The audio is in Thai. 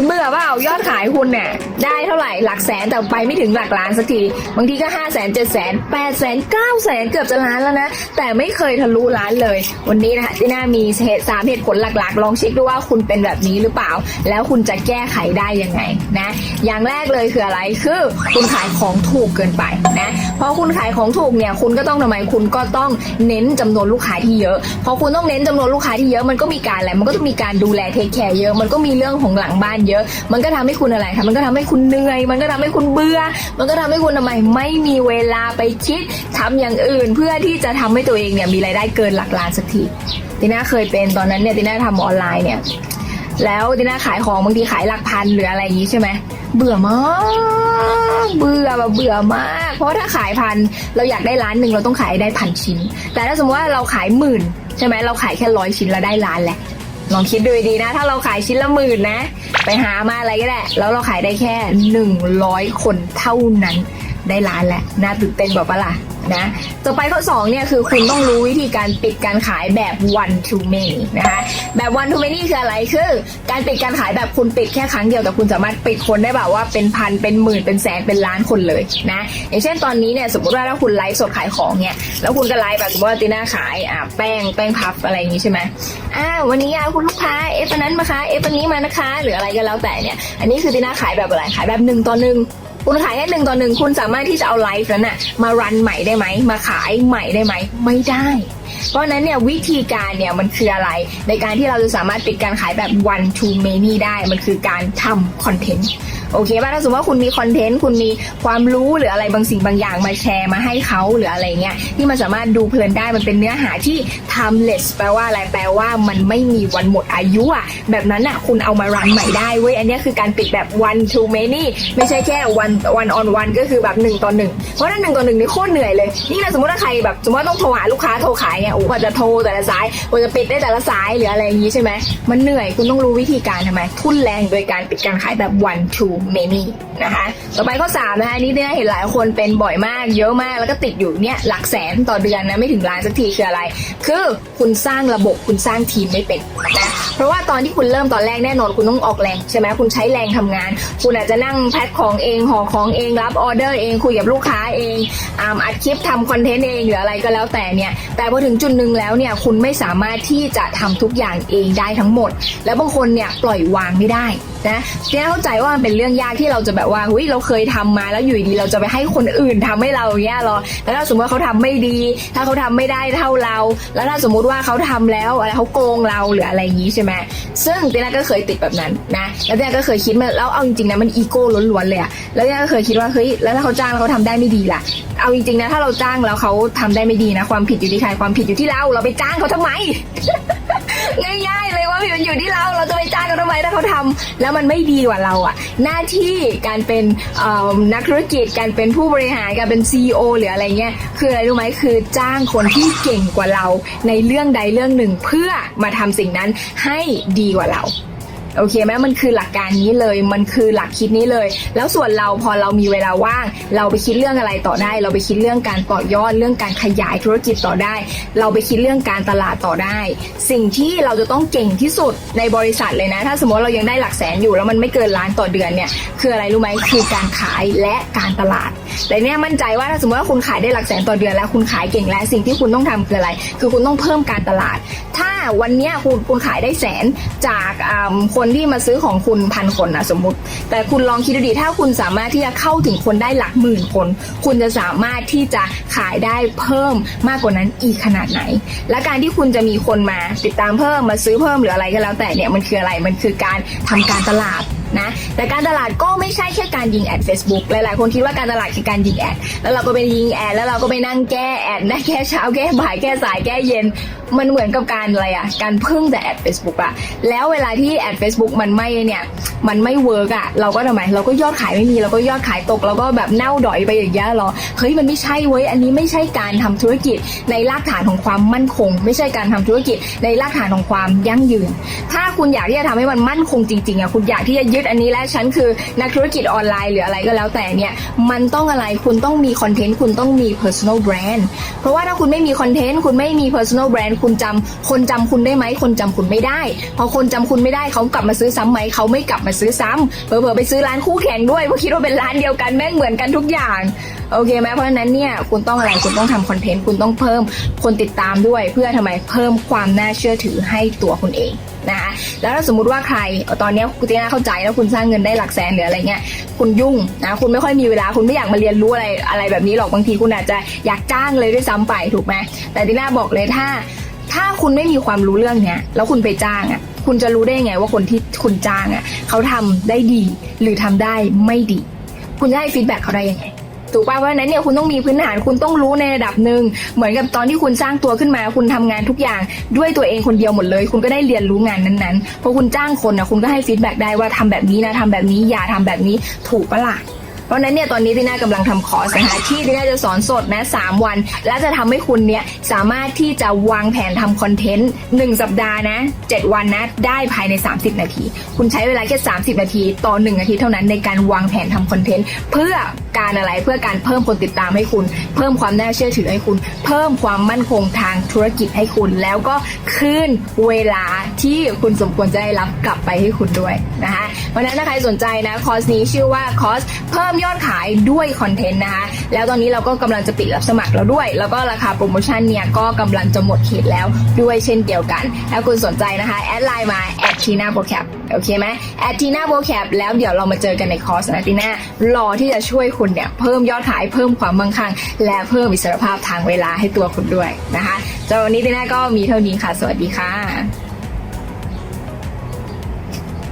คุณเบื่อเปล่ายอดขายคุณเนี่ยได้เท่าไหร่หลักแสนแต่ไปไม่ถึงหลักล้านสักทีบางทีก็ห้าแสนเจ็ดแสนแปดแสนเก้าแสนเกือบจะล้านแล้วนะ แต่ไม่เคยทะลุล้านเลย วันนี้นะคะที่น่ามีเหตุสามเหตุผลหลักๆ ลองเช็คดูว่าคุณเป็นแบบนี้หรือเปล่า แล้วคุณจะแก้ไขได้ยังไงนะ อย่างแรกเลยคืออะไรคือคุณขายของถูกเกินไปนะเพราะคุณขายของถูกเนี่ยคุณก็ต้องทำไมคุณก็ต้องเน้นจำนวนลูกค้าที่เยอะพอคุณต้องเน้นจำนวนลูกค้าที่เยอะมันก็มีการอะไรมันก็ต้องมีการดูแลเทคแคร์เยอะมันก็มีเรื่องของหลังบ้านเยอะ มันก็ทำให้คุณอะไรคะมันก็ทำให้คุณเหนื่อย มันก็ทำให้คุณเบื่อ มันก็ทำให้คุณทำไมไม่มีเวลาไปคิดทำอย่างอื่น เพื่อที่จะทำให้ตัวเองเนี่ยมีรายได้เกินหลักล้านสักทีติน่าเคยเป็นตอนนั้นเนี่ยติน่าทำออนไลน์เนี่ยแล้วติน่าขายของบางทีขายหลักพันหรืออะไรอย่างนี้ใช่ไหมเบื่อมากเบื่อแบบเบื่อมาก เพราะถ้าขายพันเราอยากได้ล้านหนึ่งเราต้องขายได้พันชิ้น แต่ถ้าสมมติว่าเราขายหมื่นใช่ไหมเราขายแค่ร้อยชิ้นเราได้ล้านแหละ ลองคิดดูดีนะ ถ้าเราขายชิ้นละหมื่นนะ ไปหามาอะไรก็ได้ แล้วเราขายได้แค่หนึ่งร้อยคนเท่านั้น ได้ล้านแหละน่าตื่นเต้นแบบปะล่ะนะต่อไปข้อ2เนี่ยคือคุณต้องรู้วิธีการปิดการขายแบบ one to many นะคะแบบ one to many คืออะไรคือ การปิดการขายแบบคุณปิดแค่ครั้งเดียวแต่คุณสามารถปิดคนได้แบบว่าเป็นพันเป็นหมื่นเป็นแสนเป็นล้านคนเลยนะอย่างเช่นตอนนี้เนี่ยสมมติว่าถ้าคุณไลฟ์สดขายของเนี่ยแล้วคุณก็ไลฟ์แบบสมมติว่าตีน่าขายอ่าแป้งแป้งพับอะไรอย่างนี้ใช่ไหมอ่าวันนี้อะคุณลูกค้าเอฟนั้นมาคะเอฟนนี้มานะคะ หรืออะไรก็แล้วแต่เนี่ยอันนี้คือตีน่าขายแบบอะไรขายแบบหนึ่งต่อหนึ่ง คุณขายแค่หนึ่งต่อหนึ่งคุณสามารถที่จะเอาไลฟ์นั้นอะมารันใหม่ได้ไหมมาขายใหม่ได้ไหมไม่ได้ เพราะนั้นเนี่ยวิธีการเนี่ยมันคืออะไร ในการที่เราจะสามารถปิดการขายแบบ one to many ได้มันคือการทำคอนเทนต์โอเคป่ะถ้าสมมติว่าคุณมีคอนเทนต์คุณมีความรู้หรืออะไรบางสิ่งบางอย่างมาแชร์มาให้เขาหรืออะไรเงี้ยที่มันสามารถดูเพลินได้มันเป็นเนื้อหาที่ timeless แปลว่าอะไรแปลว่ามันไม่มีวันหมดอายุอะแบบนั้นอะคุณเอามารันใหม่ได้เว้ยอันนี้คือการปิดแบบ one to many ไม่ใช่แค่ one one on one ก็คือแบบหนึ่งต่อหนึ่งเพราะถ้าหนึ่งต่อหนึ่งนี่โคตรเหนื่อยเลยนี่นะสมมติว่าใครแบบสมมติว่าต้องโทรหาลูกค้าโทรขายเนี่ยโอ้กว่าจะโทรแต่ละสายกว่าจะปิดได้แต่ละสายหรืออะไรอย่างนี้ใช่ไหมมันเหนื่อยคุณต้องรู้วิธีการทำไมทุ่นแรงโดยการปิดการขายแบบ one to many นะคะต่อไปข้อ3นะคะนี่เนี่ยเห็นหลายคนเป็นบ่อยมากเยอะมากแล้วก็ติดอยู่เนี่ยหลักแสนต่อเดือนนะไม่ถึงล้านสักทีคืออะไร คือคุณสร้างระบบคุณสร้างทีมไม่เป็นนะเพราะว่าตอนที่คุณเริ่มตอนแรกแน่นอนคุณต้องออกแรงใช่ไหมคุณใช้แรงทำงาน คุณอาจจะนั่งแพ็คของเองห่อของเองรับออเดอร์เองคุยกับลูกค้าเองอัดคลิปทำคอนเทนต์เองหรืออะไรก็แล้วแต่เนี่ยแต่พอถึงจุดหนึ่งแล้วเนี่ยคุณไม่สามารถที่จะทำทุกอย่างเองได้ทั้งหมด แล้วบางคนเนี่ยปล่อยวางไม่ได้ นะเนี่ยเข้าใจว่ามันเป็นเรื่องยากที่เราจะแบบว่าเฮ้ยเราเคยทำมาแล้วอยู่ดีเราจะไปให้คนอื่นทำให้เราอย่างเงี้ยหรอแล้วถ้าสมมติว่าเขาทำไม่ดี ถ้าเขาทำไม่ได้เท่าเรา แล้วถ้าสมมุติว่าเขาทำแล้วอะไรเขาโกงเราหรืออะไรอย่างนี้ใช่ไหมซึ่งตีน่าก็เคยติดแบบนั้นนะแล้วตีน่าก็เคยคิดมาแล้วเอาจริงๆนะมันอีโก้ล้วนๆเลยอะแล้วตีน่าก็เคยคิดว่าเฮ้ยแล้วถ้าเขาจ้างแล้วเขาทำได้ไม่ดีล่ะ เอาจริงๆนะถ้าเราจ้างแล้วเขาทำได้ไม่ดีนะ ความผิดอยู่ที่ใครความผิดอยู่ที่เรา เราไปจ้างเขาทำไม ง่ายๆเลยว่ามันอยู่ที่เราเราจะไปจ้างเขาทำไมถ้าเขาทำแล้วมันไม่ดีกว่าเราอะหน้าที่การเป็นเอ่อนักธุรกิจการเป็นผู้บริหารการเป็นซีอหรืออะไรเงี้ยคืออะไรรู้ไหมคือจ้างคนที่เก่งกว่าเรา ในเรื่องใดเรื่องหนึ่งเพื่อมาทำสิ่งนั้นให้ดีกว่าเรา โอเคไหมมันคือหลักการนี้เลย มันคือหลักคิดนี้เลย แล้วส่วนเราพอเรามีเวลาว่าง เราไปคิดเรื่องอะไรต่อได้ เราไปคิดเรื่องการต่อยอดเรื่องการขยายธุรกิจต่อได้ เราไปคิดเรื่องการตลาดต่อได้ สิ่งที่เราจะต้องเก่งที่สุดในบริษัทเลยนะ ถ้าสมมติเรายังได้หลักแสนอยู่แล้วมันไม่เกินล้านต่อเดือนเนี่ยคืออะไรรู้ไหมคือการขายและการตลาด แต่เนี่ยมั่นใจว่าถ้าสมมติว่าคุณขายได้หลักแสนต่อเดือนแล้วคุณขายเก่งแล้วสิ่งที่คุณต้องทำคืออะไร คือคุณต้องเพิ่มการตลาด ถ้าวันนี้คุณคุณขายได้แสนจากคนที่มาซื้อของคุณพันคนนะสมมุติ แต่คุณลองคิดดูดิถ้าคุณสามารถที่จะเข้าถึงคนได้หลักหมื่นคน คุณจะสามารถที่จะขายได้เพิ่มมากกว่านั้นอีกขนาดไหน และการที่คุณจะมีคนมาติดตามเพิ่มมาซื้อเพิ่มหรืออะไรก็แล้วแต่เนี่ยมันคืออะไรมันคือการทำการตลาด นะแต่การตลาดก็ไม่ใช่แค่การยิงแอด Facebook หลายๆ คนคิดว่าการตลาดคือการยิงแอด แล้วเราก็ไปยิงแอด แล้วเราก็ไปนั่งแก้แอดได้แค่เช้าแก้บ่ายแก้สายแก้เย็น มันเหมือนกับการอะไรอะการพึ่งแต่แอด Facebook อะแล้วเวลาที่แอด Facebook มันไม่เนี่ย มันไม่เวิร์กอะเราก็ทำไม เราก็ยอดขายไม่มี เราก็ยอดขายตก เราก็แบบเน่าดอยไปอย่างเงี้ยหรอ เฮ้ยมันไม่ใช่เว้ย อันนี้ไม่ใช่การทำธุรกิจในรากฐานของความมั่นคง ไม่ใช่การทำธุรกิจในรากฐานของความยั่งยืน ถ้าคุณอยากที่จะทำให้มันมั่นคงจริงๆอะคุณอยากที่จะยึดอันนี้และฉันคือนักธุรกิจออนไลน์หรืออะไรก็แล้วแต่เนี่ย มันต้องอะไร คุณต้องมีคอนเทนต์ คุณต้องมี personal brand เพราะว่าถ้าคุณไม่มีคอนเทนต์ คุณไม่มี personal brand คุณจำคนจำคุณได้ไหมคนจำคุณไม่ได้พอคนจำคุณไม่ได้เขากลับมาซื้อซ้ำไหมเขาไม่กลับมาซื้อซ้ำเผลอๆไปซื้อร้านคู่แข่งด้วยเพราะคิดว่าเป็นร้านเดียวกันแม่งเหมือนกันทุกอย่างโอเคไหมเพราะฉะนั้นเนี่ยคุณต้องอะไรคุณต้องทำคอนเทนต์คุณต้องเพิ่มคนติดตามด้วย เพื่อทำไมเพิ่มความน่าเชื่อถือให้ตัวคุณเองนะคะแล้วถ้าสมมุติว่าใครตอนนี้คุณตีน่าเข้าใจแล้วคุณสร้างเงินได้หลักแสนหรืออะไรเงี้ยคุณยุ่งนะคุณไม่ค่อยมีเวลาคุณไม่อยากมาเรียนรู้อะไรอะไรแบบนี้หรอกบางทีคุณอาจจะอยากจ้างเลยด้วยซ้ำไปถูกไหมแต่ตีน่าบอกเลยถ้า ถ้าคุณไม่มีความรู้เรื่องเนี้ยแล้วคุณไปจ้างอะ คุณจะรู้ได้ไงว่าคนที่คุณจ้างอะ เขาทำได้ดี หรือทำได้ไม่ดี คุณจะให้ฟีดแบ็กเขาได้ยังไงถูกป่ะเพราะนั้นเนี่ยคุณต้องมีพื้นฐานคุณต้องรู้ในระดับหนึ่งเหมือนกับตอนที่คุณสร้างตัวขึ้นมา คุณทำงานทุกอย่างด้วยตัวเองคนเดียวหมดเลย คุณก็ได้เรียนรู้งานนั้นๆพอคุณจ้างคนนะคุณก็ให้ฟีดแบ็กได้ว่าทำแบบนี้นะทำแบบนี้อย่าทำแบบนี้ถูกปะล่ะ เพราะนั้นเนี่ยตอนนี้ที่น่ากำลังทำคอร์สนะคะที่ที่น่าจะสอนสดนะ3วัน และจะทำให้คุณเนี่ยสามารถที่จะวางแผนทำคอนเทนต์1สัปดาห์นะ7วันนะได้ภายใน 30 นาที คุณใช้เวลาแค่ 30 นาที ต่อ1อาทิตย์เท่านั้นในการวางแผนทำคอนเทนต์เพื่อการอะไรเพื่อการเพิ่มคนติดตามให้คุณ เพิ่มความน่าเชื่อถือให้คุณ เพิ่มความมั่นคงทางธุรกิจให้คุณ แล้วก็คืนเวลาที่คุณสมควรจะได้รับกลับไปให้คุณด้วยนะคะเพราะฉะนั้นถ้าใครสนใจนะคอร์สนี้ชื่อว่าคอร์สเพิ่มยอดขายด้วยคอนเทนต์นะคะ แล้วตอนนี้เราก็กำลังจะปิดรับสมัครแล้วด้วย แล้วก็ราคาโปรโมชั่นเนี่ยก็กำลังจะหมดเขตแล้วด้วยเช่นเดียวกัน ถ้าคุณสนใจนะคะ แอดไลน์มาแอดทีน่าโปรแคปโอเคไหมแอดทีน่าโปรแคปแล้วเดี๋ยวเรามาเจอกันในคอร์สนะทีน่ารอที่จะช่วยคุณเนี่ยเพิ่มยอดขายเพิ่มความมั่งคั่ง และเพิ่มอิสรภาพทางเวลาให้ตัวคุณด้วยนะคะสำหรับวันนี้ทีน่าก็มีเท่านี้ค่ะ สวัสดีค่ะ